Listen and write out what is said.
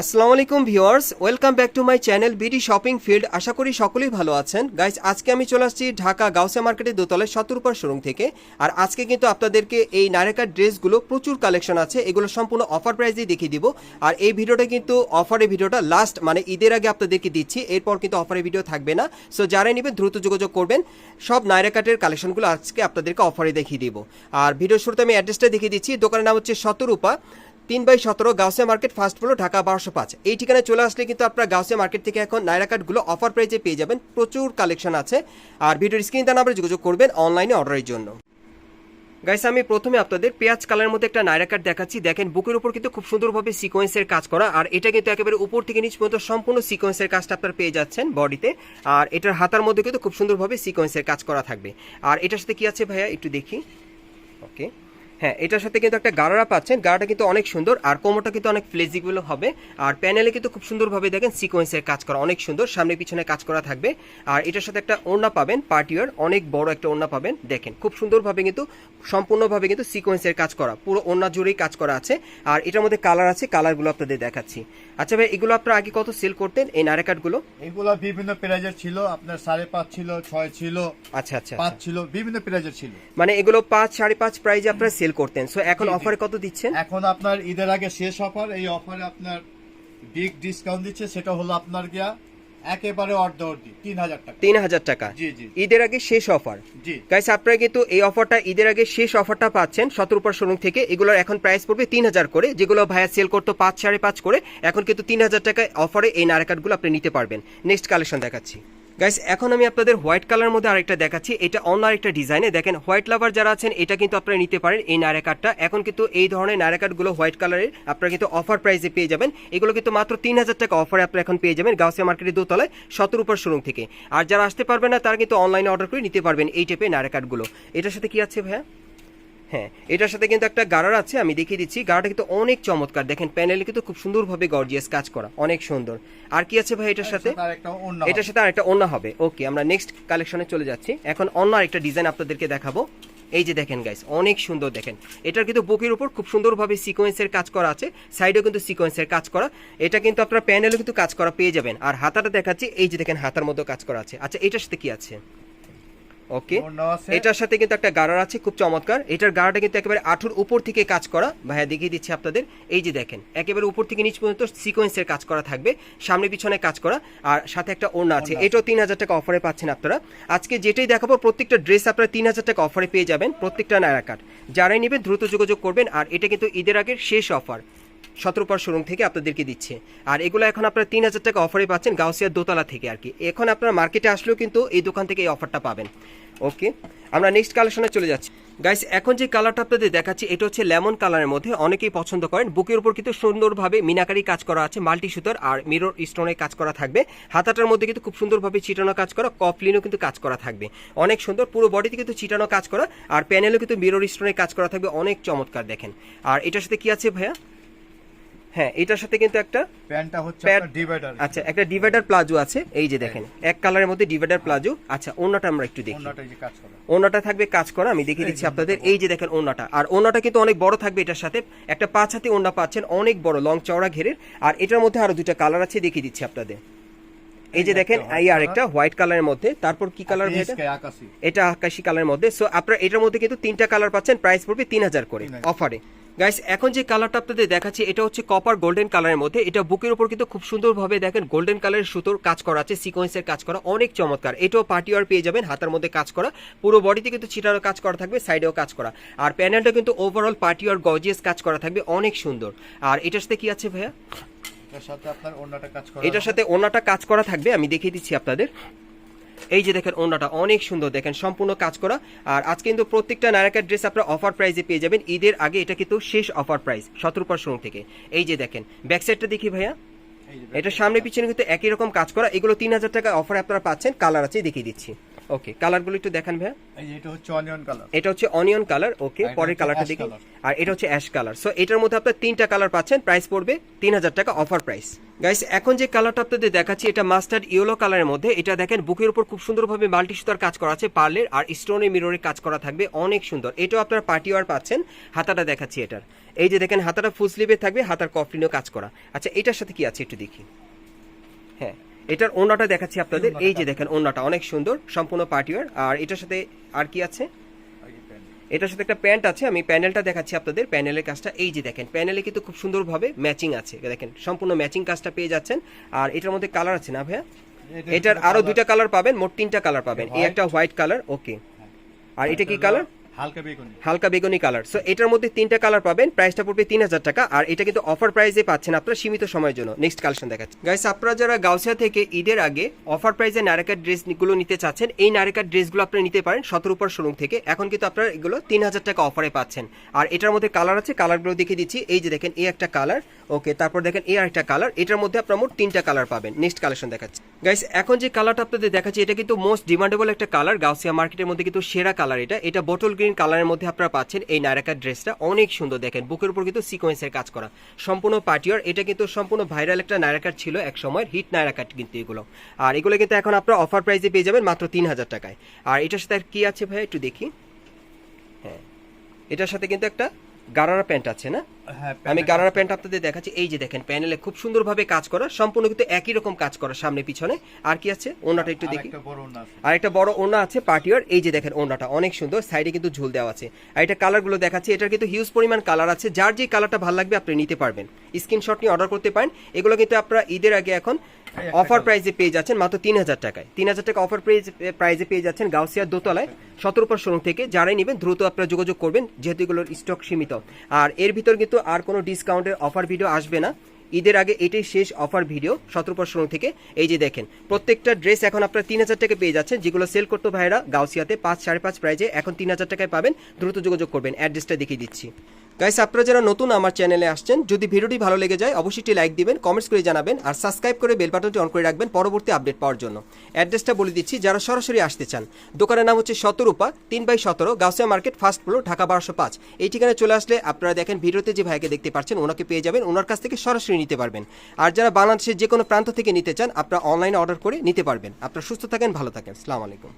আসসালামু আলাইকুম viewers, welcome back to my channel BD shopping field. আশা করি সকলেই ভালো আছেন। গাইস, আজকে আমি চলে আসছি ঢাকা গাউসিয়া মার্কেটের দোতলায় সতরূপার শোরুম থেকে। আর আজকে কিন্তু আপনাদেরকে এই নায়রাকার ড্রেসগুলো প্রচুর কালেকশন আছে, এগুলো সম্পূর্ণ অফার প্রাইসেই দেখিয়ে দিব। আর এই ভিডিওটা কিন্তু অফারের ভিডিওটা লাস্ট মানে ঈদের আগে আপনাদেরকে দিচ্ছি, এরপর কিন্তু অফারের ভিডিও থাকবে না। সো যারাই নেবেন দ্রুত যোগাযোগ করবেন। সব নায়রাকাটের কালেকশনগুলো আজকে আপনাদেরকে অফারে দেখিয়ে দিব। আর ভিডিও শুরুতে আমি অ্যাড্রেসটা দেখিয়ে দিচ্ছি, দোকানের নাম হচ্ছে শতরূপা। তিন বাই সতেরো Gausia market first floor, Dhaka বারোশো পাঁচ। এই ঠিকানায় চলে আসলে কিন্তু আপনারা গাউসিয়া মার্কেট থেকে এখন নাইরা কার্ডগুলো অফার প্রাইজে পেয়ে যাবেন। প্রচুর কালেকশন আছে। আর ভিডিওর স্ক্রিন তার নাম্বারে যোগাযোগ করবেন অনলাইনে অর্ডারের জন্য। গাইস আমি প্রথমে আপনাদের পেঁয়াজ কালারের মধ্যে একটা নাইরা কার্ড দেখাচ্ছি। দেখেন, বুকের উপর কিন্তু খুব সুন্দরভাবে সিকোয়েন্সের কাজ করা। আর এটা কিন্তু একেবারে উপর থেকে নিচ পর্যন্ত সম্পূর্ণ সিকোয়েন্সের কাজটা আপনারা পেয়ে যাচ্ছেন বডিতে আর এটার হাতার মধ্যে কিন্তু খুব সুন্দরভাবে সিকোয়েন্সের কাজ করা থাকবে। আর এটার সাথে কি আছে ভাইয়া? একটু দেখি। ওকে হ্যাঁ এটার সাথে কিন্তু একটা গাড়ারা পাচ্ছেন। গাড়াটা কিন্তু অনেক সুন্দর আর কোমরটা কিন্তু অনেক ফ্লেক্সিবল হবে। আর প্যানেলে কিন্তু খুব সুন্দরভাবে দেখেন সিকোয়েন্সের কাজ করা অনেক সুন্দর। সামনে পিছনে কাজ করা থাকবে। আর এটার সাথে একটা ওড়না পাবেন পার্টিয়ার অনেক বড় একটা ওড়না পাবেন। দেখেন খুব সুন্দরভাবে কিন্তু সম্পূর্ণভাবে কিন্তু সিকোয়েন্সের কাজ করা পুরো ওড়না জুড়েই কাজ করা আছে। আর এটার মধ্যে কালার আছে কালারগুলো আপনাদের দেখাচ্ছি। আচ্ছা ভাই এগুলো আপনারা আগে কত সেল করতেন এই নারেকাটগুলো এগুলো বিভিন্ন প্রাইজের ছিল আপনার সাড়ে পাঁচ ছিল ছয় ছিল আচ্ছা আচ্ছা পাঁচ আচ্ছা। ছিল বিভিন্ন প্রাইজের ছিল। মানে এগুলো পাঁচ সাড়ে পাঁচ প্রাইজে আপনারা সেল করতেন। সো এখন। অফারে কত দিচ্ছেন? এখন আপনার ঈদের আগে শেষ অফার এই অফারে আপনার বিগ ডিসকাউন্ট দিচ্ছে সেটা হলো আপনার গিয়া একেবারে অর্ধ অর্ধি তিন হাজার টাকা। তিন হাজার টাকা। জি, জি। ঈদের আগে শেষ অফার জি। গাইস আপনারা কিন্তু এই অফারটা ঈদের আগে শেষ অফারটা পাচ্ছেন সতেরোপার শোরুম থেকে। এগুলোর এখন প্রাইস পড়বে তিন হাজার করে যেগুলো ভাইয়া সেল করতো পাঁচ সাড়ে পাঁচ করে। এখন কিন্তু তিন হাজার টাকায় অফারে এই নারাকাটগুলো আপনি নিতে পারবেন। নেক্সট কালেকশন দেখাচ্ছি। গাইস এখন আমি আপনাদের হোয়াইট কালার মধ্যে আরেকটা দেখাচ্ছি। এটা অন্য আরেকটা ডিজাইনে দেখেন হোয়াইট লাভার যারা আছেন, এটা কিন্তু আপনারা নিতে পারেন এই নারে কার্ডটা এখন কিন্তু এই ধরনের নারে কার্ডগুলো হোয়াইট কালারের আপনারা কিন্তু অফার প্রাইসে পেয়ে যাবেন। এগুলো কিন্তু মাত্র তিন হাজার টাকা অফারে আপনারা এখন পেয়ে যাবেন গাউসিয়া মার্কেটের দোতলায়, সতেরো উপর শোরুম থেকে। আর যারা আসতে পারবেন না, তারা কিন্তু অনলাইনে অর্ডার করে নিতে পারবেন এই টাইপের নারে কার্ডগুলো এটার সাথে কি আছে ভাইয়া? হ্যাঁ এটার সাথে কিন্তু একটা গাড়ার আছে আমি দেখিয়ে দিচ্ছি। গাড়াটা কিন্তু অনেক চমৎকার। দেখেন প্যানেলে কিন্তু খুব সুন্দরভাবে গর্জিয়াস কাজ করা অনেক সুন্দর। আর কি আছে ভাই এটার সাথে? এটার সাথে আরেকটা অন্য হবে। ওকে আমরা নেক্সট কালেকশনে চলে যাচ্ছি। এখন অন্য আরেকটা ডিজাইন আপনাদেরকে দেখাবো। এই যে দেখেন গাইস অনেক সুন্দর দেখেন। এটার কিন্তু বুকের উপর খুব সুন্দরভাবে সিকোয়েন্সের কাজ করা আছে। সাইডেও কিন্তু সিকোয়েন্সের কাজ করা। এটা কিন্তু আপনার প্যানেলও কিন্তু কাজ করা পেয়ে যাবেন। আর হাতাটা দেখাচ্ছি এই যে দেখেন হাতার মধ্যে কাজ করা আছে। আচ্ছা এটার সাথে কি আছে? ওকে। এটার সাথে কিন্তু একটা গাড়ার আছে খুব চমৎকার। এটার গাড়াটা কিন্তু একেবারে আঠুর উপর থেকে কাজ করা। ভাইয়া দেখিয়ে দিচ্ছি আপনাদের। এই যে দেখেন একেবারে উপর থেকে নিচ পর্যন্ত সিকোয়েন্সের কাজ করা থাকবে সামনে পিছনে কাজ করা আর সাথে একটা ওড়না আছে। ওড়না আছে। এটাও তিন হাজার টাকা অফারে পাচ্ছেন আপনারা। আজকে যেটাই দেখাবো প্রত্যেকটা ড্রেস আপনারা তিন হাজার টাকা অফারে পেয়ে যাবেন প্রত্যেকটা নায়রা কাট যারাই নেবেন দ্রুত যোগাযোগ করবেন আর এটা কিন্তু ঈদের আগের শেষ অফার সতেরোপার শোরুম থেকে আপনাদেরকে দিচ্ছে। আর এগুলো এখন আপনারা তিন হাজার টাকা অফারে পাচ্ছেন গাউসিয়ার দোতলা থেকে আর কি। এখন আপনারা মার্কেটে আসলেও কিন্তু এই দোকান থেকে এই অফারটা পাবেন। ওকে আমরা নেক্সট কালেকশনে চলে যাচ্ছি। গাইস এখন যে কালারটা আপনাদের দেখাচ্ছি, এটা হচ্ছে লেমন কালারের মধ্যে অনেকেই পছন্দ করেন। বুকের উপর কিন্তু সুন্দরভাবে মিনাকারি কাজ করা আছে মাল্টি সুতার আর মিরর স্টোনের কাজ করা থাকবে। হাতাটার মধ্যে কিন্তু খুব সুন্দরভাবে চিটানো কাজ করা, কফলিনও কিন্তু কাজ করা থাকবে। অনেক সুন্দর, পুরো বডিতে কিন্তু চিটানো কাজ করা, আর প্যানেলও কিন্তু মিরর স্টোনের কাজ করা থাকবে। অনেক চমৎকার দেখেন। আর এটার সাথে কি আছে ভাইয়া? হ্যাঁ এটার সাথে কিন্তু একটা প্যান্টটা হচ্ছে প্যান্ট- আপনার ডিভাইডার আচ্ছা একটা ডিভাইডার প্লাজো আছে এই যে দেখেন এক কালারের মধ্যে ডিভাইডার প্লাজো আচ্ছা অন্যটা আমরা একটু দেখি। এই যে কাজ করে। ওনাটা থাকবে কাজ করা আমি দেখিয়ে দিচ্ছি আপনাদের। এই যে দেখেন ওনাটা আর ওনাটা কিন্তু অনেক বড় থাকবে এটার সাথে। একটা পাঁচ হাতি ওনা পাচ্ছেন অনেক বড় লং চওড়া ঘেরের। আর এটার মধ্যে আরও দুটো কালার আছে দেখিয়ে দিচ্ছি আপনাদের। এই যে দেখেন এই আরেকটা হোয়াইট কালারের মধ্যে। তারপর কি কালার এটা? আকাশি। কালারের মধ্যে। সো আপনারা এটার মধ্যে কিন্তু তিনটা কালার পাচ্ছেন প্রাইস পড়বে তিন হাজার করে অফারে গাইস এখন যে কালারটা আপনাদের দেখাচ্ছি এটা হচ্ছে কপার গোল্ডেন কালারের মধ্যে। এটা বুকের উপর কিন্তু খুব সুন্দরভাবে দেখেন গোল্ডেন কালারের সুতোর কাজ করা আছে সিকোয়েন্সের কাজ করা অনেক চমৎকার। এটাও পার্টিওয়ার পেয়ে যাবেন হাতার মধ্যে কাজ করা পুরো বডিতে কিন্তু ছিটারও কাজ করা থাকবে সাইডেও কাজ করা। আর প্যানেলটা কিন্তু ওভারঅল পার্টিওয়ার গজিয়াস কাজ করা থাকবে অনেক সুন্দর। আর এটার সাথে কি আছে ভাইয়া? এটার সাথে আপনার অন্যটা কাজ করে এটার সাথে ওনাটা কাজ করা থাকবে আমি দেখিয়ে দিচ্ছি আপনাদের। এই যে দেখেন ওনাটা অনেক সুন্দর দেখেন সম্পূর্ণ কাজ করা। আর আজ কিন্তু প্রত্যেকটা নায়িকার ড্রেস আপনারা অফার প্রাইসে পেয়ে যাবেন। ঈদের আগে এটা কিন্তু শেষ অফার প্রাইস সতেরো পার্সেন্ট থেকে। এই যে দেখেন ব্যাক সাইডটা দেখি ভাইয়া। এটা সামনে পিছনে কিন্তু একই রকম কাজ করা। এগুলো তিন হাজার টাকা অফার আপনারা পাচ্ছেন কালার আছে দেখিয়ে দিচ্ছি। ওকে কালারগুলো একটু দেখান ভাইয়া। এই এটা হচ্ছে অনিয়ন কালার এটা হচ্ছে অনিয়ন কালার ওকে পরের কালারটা দেখি। আর এটা হচ্ছে অ্যাশ কালার সো এটার মধ্যে আপনার তিনটা কালার পাচ্ছেন প্রাইস পড়বে তিন হাজার টাকা অফার প্রাইস গাইস এখন যে কালারটা আপনাদের দেখাচ্ছি এটা মাস্টার্ড ইয়েলো কালারের মধ্যে। এটা দেখেন বুকের উপর খুব সুন্দরভাবে মাল্টি সুতার কাজ করা আছে পার্লের আর স্টোনের মিররের কাজ করা থাকবে অনেক সুন্দর। এটাও আপনার পার্টি ওয়ার পাচ্ছেন হাতাটা দেখাচ্ছি এটার। এই যে দেখেন হাতাটা ফুল স্লিভে থাকবে হাতার কফলিনও কাজ করা। আচ্ছা এটার সাথে কি আছে একটু দেখি। এটার ওনাটা দেখাচ্ছি আপনাদের। এই যে দেখেন ওনাটা অনেক সুন্দর সম্পূর্ণ পার্টিওয়ার আর এটার সাথে আর কি আছে? এটার সাথে একটা প্যান্ট আছে আমি প্যানেলটা দেখাচ্ছি আপনাদের প্যানেলের কাজটা। এই যে দেখেন প্যানেলে কিন্তু খুব সুন্দরভাবে ম্যাচিং আছে। দেখেন সম্পূর্ণ ম্যাচিং কাজটা পেয়ে যাচ্ছেন। আর এটার মধ্যে কালার আছে না ভাইয়া? এটার আরও দুইটা কালার পাবেন মোট তিনটা কালার পাবেন। এই একটা হোয়াইট। Colour okay. আর এটা কি কালার? হালকা বেগুনি। কালার। সো এটার মধ্যে তিনটা কালার পাবেন। প্রাইসটা পড়বে তিন হাজার টাকা। আর এটা কিন্তু অফার প্রাইসে পাচ্ছেন আপনারা সীমিত সময়ের জন্য। নেক্সট কালেকশন দেখাচ্ছি। গাইস আপনারা যারা গাউসিয়া থেকে ঈদের আগে অফার প্রাইসে নারেকার ড্রেসগুলো নিতে চাচ্ছেন, এই নারেকার ড্রেসগুলো আপনারা নিতে পারেন সতেরো উপর শোরুম থেকে। এখন কিন্তু আপনারা এগুলো তিন হাজার টাকা অফারে পাচ্ছেন। আর এটার মধ্যে কালার আছে কালারগুলো দেখিয়ে দিচ্ছি। এই যে দেখেন, এই একটা কালার ওকে তারপর দেখেন, এই আরেকটা কালার এটার মধ্যে আপনারা মোট তিনটা কালার পাবেন। নেক্সট কালেকশন দেখাচ্ছি। গাইস এখন যে কালারটা আপনাদের দেখাচ্ছি, এটা কিন্তু মোস্ট ডিমান্ডেবল একটা কালার গাউসিয়া মার্কেটের মধ্যে কিন্তু সেরা কালার এটা। এটা বটল গ্রিন কালারের মধ্যে আপনারা পাচ্ছেন এই নায়রাকার ড্রেসটা অনেক সুন্দর দেখেন, বুকের উপর কিন্তু সিকোয়েন্সের কাজ করা। সম্পূর্ণ পার্টিয়ার এটা কিন্তু সম্পূর্ণ ভাইরাল একটা নায়রাকার ছিল এক সময় হিট নায়রাকার কিন্তু এগুলো। আর এগুলো কিন্তু এখন আপনারা অফার প্রাইসে পেয়ে যাবেন মাত্র তিন হাজার টাকায়। আর এটার সাথে আর কি আছে ভাই একটু দেখি? হ্যাঁ এটার সাথে কিন্তু একটা গারারা প্যান্ট আছে না? হ্যাঁ আমি গারারা প্যান্ট আপনাদের দেখাচ্ছি। এই যে দেখেন প্যানেলে খুব সুন্দরভাবে কাজ করা সম্পূর্ণ কিন্তু একই রকম কাজ করা সামনে পিছনে। আর কি আছে? ওনাটা একটু দেখি। একটা বড় ওড়না আছে। আর একটা বড় ওনা আছে পার্টিয়ার এই যে দেখেন ওনাটা অনেক সুন্দর সাইডে কিন্তু ঝুল দেওয়া আছে। আর এটা কালারগুলো দেখাচ্ছি এটার কিন্তু হিউজ পরিমাণ কালার আছে। যার যে কালারটা ভালো লাগবে আপনি নিতে পারবেন। স্ক্রিনশট নিয়ে অর্ডার করতে পারেন। এগুলো কিন্তু আপনারা ঈদের আগে এখন অফার প্রাইজে পেয়ে যাচ্ছেন মাত্র তিন হাজার টাকায়। তিন হাজার টাকা অফার প্রাইস প্রাইজে পেয়ে যাচ্ছেন গাউসিয়ার দোতলায় সতেরোপর শোরুম থেকে। যারাই নেবেন, দ্রুত আপনারা যোগাযোগ করবেন, যেহেতু এগুলোর স্টক সীমিত। আর এর ভিতর কিন্তু আর কোনো ডিসকাউন্টের অফার ভিডিও আসবে না। ঈদের আগে এটাই শেষ অফার ভিডিও সতেরোপর শোরুম থেকে। এই যে দেখেন, প্রত্যেকটা ড্রেস এখন আপনারা তিন হাজার টাকা পেয়ে যাচ্ছেন, যেগুলো সেল করতো ভাইরা গাউসিয়াতে পাঁচ, সাড়ে পাঁচ প্রাইজে এখন তিন হাজার টাকায় পাবেন, দ্রুত যোগাযোগ করবেন। অ্যাড্রেসটা দেখিয়ে দিচ্ছি। গাইস আপনারা যারা নতুন আমার চ্যানেলে আসছেন, যদি ভিডিওটি ভালো লেগে যায়, অবশ্যই লাইক দিবেন কমেন্টস করে জানাবেন, আর সাবস্ক্রাইব করে বেল বাটনটি অন করে রাখবেন পরবর্তী আপডেট পাওয়ার জন্য। অ্যাড্রেসটা বলে দিচ্ছি, যারা সরাসরি আসতে চান। দোকানের নাম হচ্ছে শতরূপা, তিন বাই সতেরো, Gausia market first floor Dhaka বারোশো পাঁচ। এই ঠিকানায় চলে আসলে আপনারা দেখেন ভিডিওতে যে ভাইকে দেখতে পাচ্ছেন, ওনাকে পেয়ে যাবেন, ওনার কাছ থেকে সরাসরি নিতে পারবেন। আর যারা বাংলাদেশের যে কোনো প্রান্ত থেকে নিতে চান, আপনারা অনলাইনে অর্ডার করে নিতে পারবেন। আপনারা সুস্থ থাকেন, ভালো থাকেন। আসসালামু আলাইকুম।